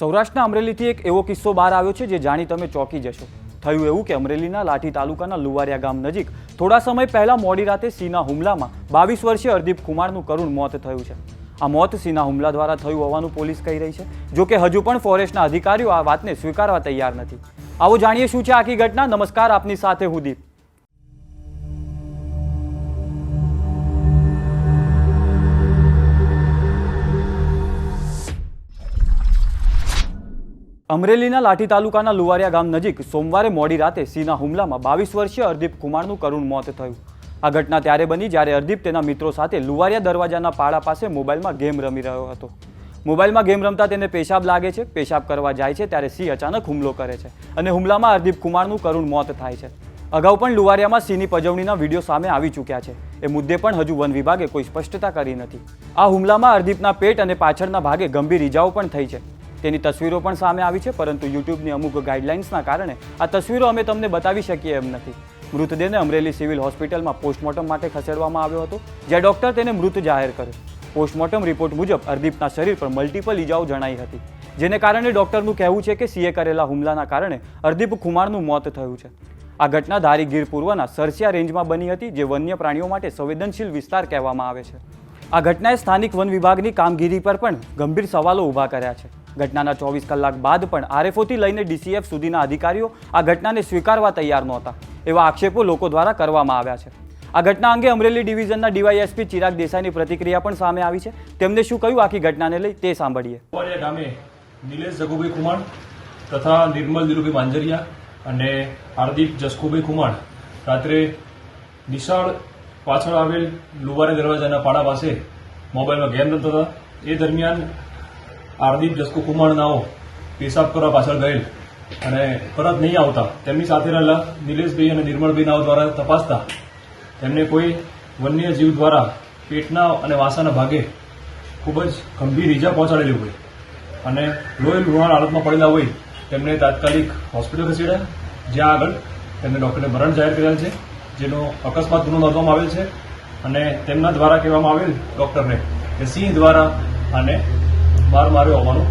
સૌરાષ્ટ્રના અમરેલીથી એક એવો કિસ્સો બહાર આવ્યો છે જે જાણી તમે ચોંકી જશો. થયું એવું કે અમરેલીના લાઠી તાલુકાના લુવારિયા ગામ નજીક થોડા સમય પહેલા મોડી રાતે સિંહના હુમલામાં બાવીસ વર્ષીય અર્દીપ કુમારનું કરુણ મોત થયું છે. આ મોત સિંહના હુમલા દ્વારા થયું હોવાનું પોલીસ કહી રહી છે, જો કે હજુ પણ ફોરેસ્ટના અધિકારીઓ આ વાતને સ્વીકારવા તૈયાર નથી. આવો જાણીએ શું છે આખી ઘટના? નમસ્કાર, આપની સાથે હું દીપ. અમરેલીના લાઠી તાલુકાના લુવારિયા ગામ નજીક સોમવારે મોડી રાતે સિંહના હુમલામાં બાવીસ વર્ષીય અર્દીપ કુમારનું કરુણ મોત થયું. આ ઘટના ત્યારે બની જ્યારે અર્દીપ તેના મિત્રો સાથે લુવારિયા દરવાજાના પાડા પાસે મોબાઈલમાં ગેમ રમી રહ્યો હતો. મોબાઈલમાં ગેમ રમતા તેને પેશાબ લાગે છે, પેશાબ કરવા જાય છે ત્યારે સિંહ અચાનક હુમલો કરે છે અને હુમલામાં અર્દીપ કુમારનું કરુણ મોત થાય છે. અગાઉ પણ લુવારિયામાં સિંહની પજવણીના વીડિયો સામે આવી ચૂક્યા છે. એ મુદ્દે પણ હજુ વન વિભાગે કોઈ સ્પષ્ટતા કરી નથી. આ હુમલામાં અર્દીપના પેટ અને પાછળના ભાગે ગંભીર ઇજાઓ પણ થઈ છે. તેની તસવીરો પણ સામે આવી છે, પરંતુ યુટ્યુબની અમુક ગાઈડલાઇન્સના કારણે આ તસવીરો અમે તમને બતાવી શકીએ એમ નથી. મૃતદેહને અમરેલી સિવિલ હોસ્પિટલમાં પોસ્ટમોર્ટમ માટે ખસેડવામાં આવ્યો હતો, જ્યાં ડોક્ટર તેને મૃત જાહેર કર્યો. પોસ્ટમોર્ટમ રિપોર્ટ મુજબ અર્દીપના શરીર પર મલ્ટિપલ ઇજાઓ જણાઈ હતી, જેને કારણે ડોક્ટરનું કહેવું છે કે સીએ કરેલા હુમલાના કારણે અર્દીપ કુમારનું મોત થયું છે. આ ઘટના ધારી ગીર પૂર્વના સરસિયા રેન્જમાં બની હતી, જે વન્ય પ્રાણીઓ માટે સંવેદનશીલ વિસ્તાર કહેવામાં આવે છે. આ ઘટનાએ સ્થાનિક વન વિભાગની કામગીરી પર પણ ગંભીર સવાલો ઊભા કર્યા છે. ઘટનાના ચોવીસ કલાક બાદ પણ આરએફઓથી લઈને ડીસીએફ સુધીના અધિકારીઓ આ ઘટનાને સ્વીકારવા તૈયાર નહોતા, એવા આક્ષેપો લોકો દ્વારા કરવામાં આવ્યા છે. આ ઘટના અંગે અમરેલી ડિવિઝનના ડીવાયએસપી ચિરાગ દેસાઈની પ્રતિક્રિયા પણ સામે આવી છે. તેમને શું કહ્યું આખી ઘટનાને લઈ તે સાંભળીએ. ગામે નિલેશ જગુભાઈ કુમાર તથા નિર્મલ દિલુભાઈ માંજરિયા અને હાર્દિક જસકુભાઈ કુમાર રાત્રે નિશાળ પાછળ આવેલ લુવારે દરવાજાના પાડા પાસે મોબાઈલમાં ગેમ રમતા હતા. એ દરમિયાન હાર્દિક જસકુ કુમાર નાઓ પેશાબ કરવા પાછળ ગયેલ અને પરત નહીં આવતા. તેમની સાથે રહેલા નિલેશભાઈ અને નિર્મળભાઈ નાઓ દ્વારા તપાસતા તેમને કોઈ વન્ય જીવ દ્વારા પેટના અને વાસાના ભાગે ખૂબ જ ગંભીર ઈજા પહોંચાડેલી હોય અને લોહી લુહાણ હાલતમાં પડેલા હોય તેમને તાત્કાલિક હોસ્પિટલ ખસેડ્યા. જ્યાં આગળ તેમને ડોક્ટરે મરણ જાહેર કરેલ છે, જેનો અકસ્માત ગુનો નોંધવામાં આવેલ છે અને તેમના દ્વારા કહેવામાં આવેલ ડોક્ટરને કે સિંહ દ્વારા આને Marmara yolunu